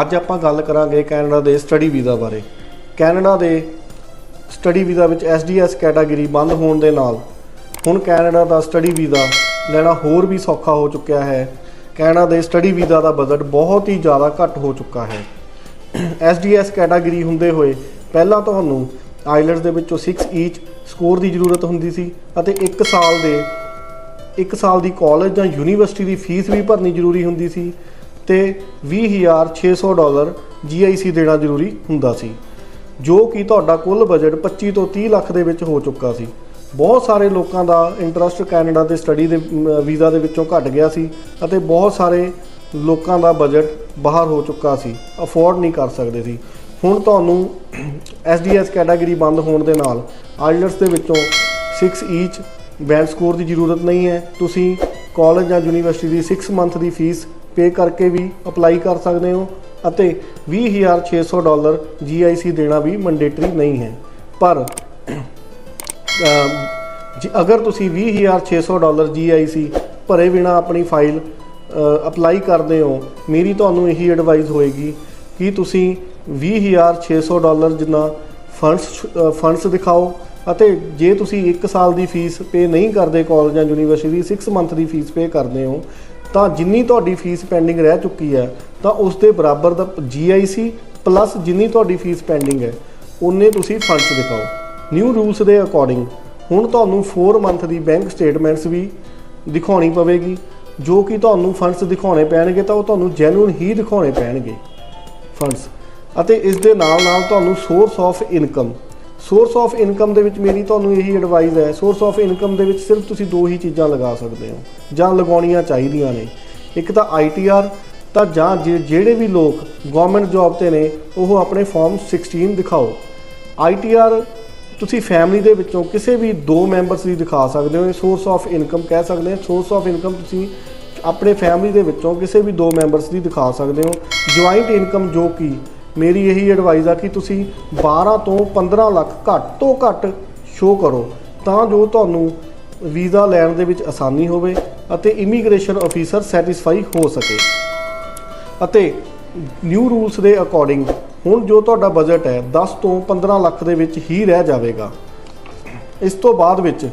ਅੱਜ ਆਪਾਂ ਗੱਲ ਕਰਾਂਗੇ ਕੈਨੇਡਾ ਦੇ ਸਟੱਡੀ ਵੀਜ਼ਾ ਬਾਰੇ। ਕੈਨੇਡਾ ਦੇ ਸਟੱਡੀ ਵੀਜ਼ਾ ਵਿੱਚ SDS ਕੈਟਾਗਰੀ ਬੰਦ ਹੋਣ ਦੇ ਨਾਲ ਹੁਣ ਕੈਨੇਡਾ ਦਾ ਸਟੱਡੀ ਵੀਜ਼ਾ ਲੈਣਾ ਹੋਰ ਵੀ ਸੌਖਾ ਹੋ ਚੁੱਕਿਆ ਹੈ। ਕੈਨੇਡਾ ਦੇ ਸਟੱਡੀ ਵੀਜ਼ਾ ਦਾ ਬਜਟ ਬਹੁਤ ਹੀ ਜ਼ਿਆਦਾ ਘੱਟ ਹੋ ਚੁੱਕਾ ਹੈ। SDS ਕੈਟਾਗਰੀ ਹੁੰਦੇ ਹੋਏ ਪਹਿਲਾਂ ਤੁਹਾਨੂੰ ਆਈਲਟਸ ਦੇ ਵਿੱਚੋਂ 6 ਈਚ ਸਕੋਰ ਦੀ ਜ਼ਰੂਰਤ ਹੁੰਦੀ ਸੀ ਅਤੇ 1 ਸਾਲ ਦੇ 1 ਸਾਲ ਦੀ ਕਾਲਜ ਜਾਂ ਯੂਨੀਵਰਸਿਟੀ ਦੀ ਫੀਸ ਵੀ ਭਰਨੀ ਜ਼ਰੂਰੀ ਹੁੰਦੀ ਸੀ। ਤੇ 20600 ਡਾਲਰ GIC ਦੇਣਾ ਜ਼ਰੂਰੀ ਹੁੰਦਾ ਸੀ, ਜੋ ਕਿ ਤੁਹਾਡਾ ਕੁੱਲ ਬਜਟ 25 ਤੋਂ 30 ਲੱਖ ਦੇ ਵਿੱਚ ਹੋ ਚੁੱਕਾ ਸੀ। ਬਹੁਤ ਸਾਰੇ ਲੋਕਾਂ ਦਾ ਇੰਟਰਸਟ ਕੈਨੇਡਾ ਦੇ ਸਟੱਡੀ ਦੇ ਵੀਜ਼ਾ ਦੇ ਵਿੱਚੋਂ ਘਟ ਗਿਆ ਸੀ ਅਤੇ ਬਹੁਤ ਸਾਰੇ ਲੋਕਾਂ ਦਾ ਬਜਟ ਬਾਹਰ ਹੋ ਚੁੱਕਾ ਸੀ ਅਫੋਰਡ ਨਹੀਂ ਕਰ ਸਕਦੇ ਸੀ। ਹੁਣ ਤੁਹਾਨੂੰ SDS ਕੈਟਾਗਰੀ ਬੰਦ ਹੋਣ ਦੇ ਨਾਲ ਆਈਲਟਸ ਦੇ ਵਿੱਚੋਂ 6 ਈਚ ਬੈਂਡ ਸਕੋਰ ਦੀ ਜ਼ਰੂਰਤ ਨਹੀਂ ਹੈ। ਤੁਸੀਂ ਕਾਲਜ ਜਾਂ ਯੂਨੀਵਰਸਿਟੀ ਦੀ 6 ਮੰਥ ਦੀ ਫੀਸ ਪੇ ਕਰਕੇ ਵੀ ਅਪਲਾਈ ਕਰ ਸਕਦੇ ਹੋ ਅਤੇ 20600 ਡਾਲਰ GIC ਦੇਣਾ ਵੀ ਮੈਂਡੇਟਰੀ ਨਹੀਂ ਹੈ। ਪਰ ਅਮ, ਅਗਰ ਤੁਸੀਂ 20600 ਡਾਲਰ GIC ਭਰੇ ਬਿਨਾ ਆਪਣੀ ਫਾਈਲ ਅਪਲਾਈ ਕਰਦੇ ਹੋ ਮੇਰੀ ਤੁਹਾਨੂੰ ਇਹੀ ਐਡਵਾਈਸ ਹੋਏਗੀ ਕਿ ਤੁਸੀਂ 20600 ਡਾਲਰ ਜਿੰਨਾ ਫੰਡਸ ਫੰਡਸ ਦਿਖਾਓ ਅਤੇ ਜੇ ਤੁਸੀਂ 1 ਸਾਲ ਦੀ ਫੀਸ ਪੇ ਨਹੀਂ ਕਰਦੇ ਕਾਲਜ ਜਾਂ ਯੂਨੀਵਰਸਿਟੀ ਦੀ 6 ਮੰਥ ਦੀ ਫੀਸ ਪੇ ਕਰਦੇ ਹੋ ਤਾਂ ਜਿੰਨੀ ਤੁਹਾਡੀ ਫੀਸ ਪੈਂਡਿੰਗ ਰਹਿ ਚੁੱਕੀ ਹੈ, ਤਾਂ ਉਸ ਦੇ ਬਰਾਬਰ ਦਾ GIC ਪਲੱਸ ਜਿੰਨੀ ਤੁਹਾਡੀ ਫੀਸ ਪੈਂਡਿੰਗ ਹੈ ਉਨੇ ਤੁਸੀਂ ਫੰਡਸ ਦਿਖਾਓ। ਨਿਊ ਰੂਲਸ ਦੇ ਅਕੋਰਡਿੰਗ ਹੁਣ ਤੁਹਾਨੂੰ 4 ਮੰਥ ਦੀ ਬੈਂਕ ਸਟੇਟਮੈਂਟਸ ਵੀ ਦਿਖਾਉਣੀ ਪਵੇਗੀ। ਜੋ ਕਿ ਤੁਹਾਨੂੰ ਫੰਡਸ ਦਿਖਾਉਣੇ ਪੈਣਗੇ, ਤਾਂ ਉਹ ਤੁਹਾਨੂੰ ਜੈਨੂਇਨ ਹੀ ਦਿਖਾਉਣੇ ਪੈਣਗੇ। ਫੰਡਸ ਅਤੇ ਇਸ ਦੇ ਨਾਲ ਨਾਲ ਤੁਹਾਨੂੰ source of income source of income ਦੇ ਵਿੱਚ ਮੇਰੀ ਤੁਹਾਨੂੰ ਇਹੀ ਐਡਵਾਈਸ ਹੈ ਸੋਰਸ ਆਫ ਇਨਕਮ ਦੇ ਵਿੱਚ ਸਿਰਫ ਤੁਸੀਂ ਦੋ ਹੀ ਚੀਜ਼ਾਂ ਲਗਾ ਸਕਦੇ ਹੋ, ਜਾਂ ਲਗਾਉਣੀਆਂ ਚਾਹੀਦੀਆਂ ਨੇ। ਇੱਕ ਤਾਂ ਆਈਟੀਆਰ ਤਾਂ ਜਾਂ ਜੇ- ਜਿਹੜੇ ਵੀ ਲੋਕ ਗਵਰਨਮੈਂਟ ਜੌਬ ਤੇ ਨੇ, ਉਹ ਆਪਣੇ ਫਾਰਮ 16 ਦਿਖਾਓ। ਆਈਟੀਆਰ ਤੁਸੀਂ ਫੈਮਿਲੀ ਦੇ ਵਿੱਚੋਂ ਕਿਸੇ ਵੀ ਦੋ ਮੈਂਬਰਸ ਦੀ ਦਿਖਾ ਸਕਦੇ ਹੋ, ਇਹ ਸੋਰਸ ਆਫ ਇਨਕਮ ਕਹਿ ਸਕਦੇ ਹੋ ਸੋਰਸ ਆਫ ਇਨਕਮ ਤੁਸੀਂ ਆਪਣੇ ਫੈਮਿਲੀ ਦੇ ਵਿੱਚੋਂ ਕਿਸੇ ਵੀ ਦੋ ਮੈਂਬਰਸ ਦੀ ਦਿਖਾ ਸਕਦੇ ਹੋ। ਜੁਆਇੰਟ ਇਨਕਮ ਜੋ ਕਿ ਮੇਰੀ ਇਹੀ ਐਡਵਾਈਸ ਆ ਕਿ ਤੁਸੀਂ 12 ਤੋਂ 15 ਲੱਖ ਘੱਟ ਤੋਂ ਘੱਟ ਸ਼ੋ ਕਰੋ, ਤਾਂ ਜੋ ਤੁਹਾਨੂੰ ਵੀਜ਼ਾ ਲੈਣ ਦੇ ਵਿੱਚ ਆਸਾਨੀ ਹੋਵੇ ਅਤੇ ਇਮੀਗ੍ਰੇਸ਼ਨ ਅਫੀਸਰ ਸੈਟੀਸਫਾਈ ਹੋ ਸਕੇ। ਅਤੇ ਨਿਊ ਰੂਲਸ ਦੇ ਅਕੋਰਡਿੰਗ ਹੁਣ ਜੋ ਤੁਹਾਡਾ ਬਜਟ ਹੈ 10 ਤੋਂ 15 ਲੱਖ ਦੇ ਵਿੱਚ ਹੀ ਰਹਿ ਜਾਵੇਗਾ। ਇਸ ਤੋਂ ਬਾਅਦ ਵਿੱਚ,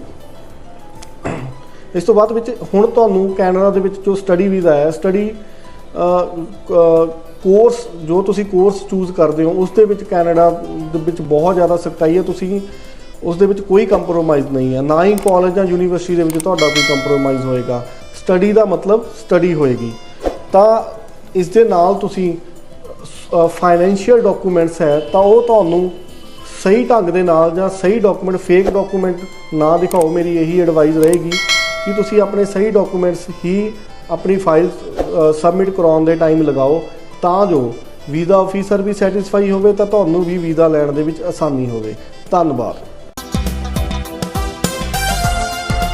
ਇਸ ਤੋਂ ਬਾਅਦ ਵਿੱਚ ਹੁਣ ਤੁਹਾਨੂੰ ਕੈਨੇਡਾ ਦੇ ਵਿੱਚ ਜੋ ਸਟੱਡੀ ਵੀਜ਼ਾ ਹੈ ਸਟੱਡੀ ਕੋਰਸ ਜੋ ਤੁਸੀਂ ਕੋਰਸ ਚੂਜ਼ ਕਰਦੇ ਹੋ ਉਸ ਦੇ ਵਿੱਚ ਕੈਨੇਡਾ ਦੇ ਵਿੱਚ ਬਹੁਤ ਜ਼ਿਆਦਾ ਸਖਤਾਈ ਹੈ। ਤੁਸੀਂ ਉਸ ਦੇ ਵਿੱਚ ਕੋਈ ਕੰਪਰੋਮਾਈਜ਼ ਨਹੀਂ ਹੈ। ਨਾ ਹੀ ਕਾਲਜ ਜਾਂ ਯੂਨੀਵਰਸਿਟੀ ਦੇ ਵਿੱਚ ਤੁਹਾਡਾ ਕੋਈ ਕੰਪਰੋਮਾਈਜ਼ ਹੋਏਗਾ। ਸਟੱਡੀ ਦਾ ਮਤਲਬ ਸਟੱਡੀ ਹੋਏਗੀ। ਤਾਂ ਇਸ ਦੇ ਨਾਲ ਤੁਸੀਂ ਫਾਈਨੈਂਸ਼ੀਅਲ ਡਾਕੂਮੈਂਟਸ ਹੈ, ਤਾਂ ਉਹ ਤੁਹਾਨੂੰ ਸਹੀ ਢੰਗ ਦੇ ਨਾਲ ਜਾਂ ਸਹੀ ਡਾਕੂਮੈਂਟ ਫੇਕ ਡਾਕੂਮੈਂਟ ਨਾ ਦਿਖਾਓ। ਮੇਰੀ ਇਹੀ ਐਡਵਾਈਸ ਰਹੇਗੀ ਕਿ ਤੁਸੀਂ ਆਪਣੇ ਸਹੀ ਡਾਕੂਮੈਂਟਸ ਹੀ ਆਪਣੀ ਫਾਈਲ ਸਬਮਿਟ ਕਰਾਉਣ ਦੇ ਟਾਈਮ ਲਗਾਓ। ਤਾਂ ਜੋ ਵੀਜ਼ਾ ਅਫੀਸਰ ਵੀ ਸੈਟੀਸਫਾਈ ਹੋਵੇ ਤਾਂ ਤੁਹਾਨੂੰ ਵੀ ਵੀਜ਼ਾ ਲੈਣ ਦੇ ਵਿੱਚ ਆਸਾਨੀ ਹੋਵੇ। ਧੰਨਵਾਦ।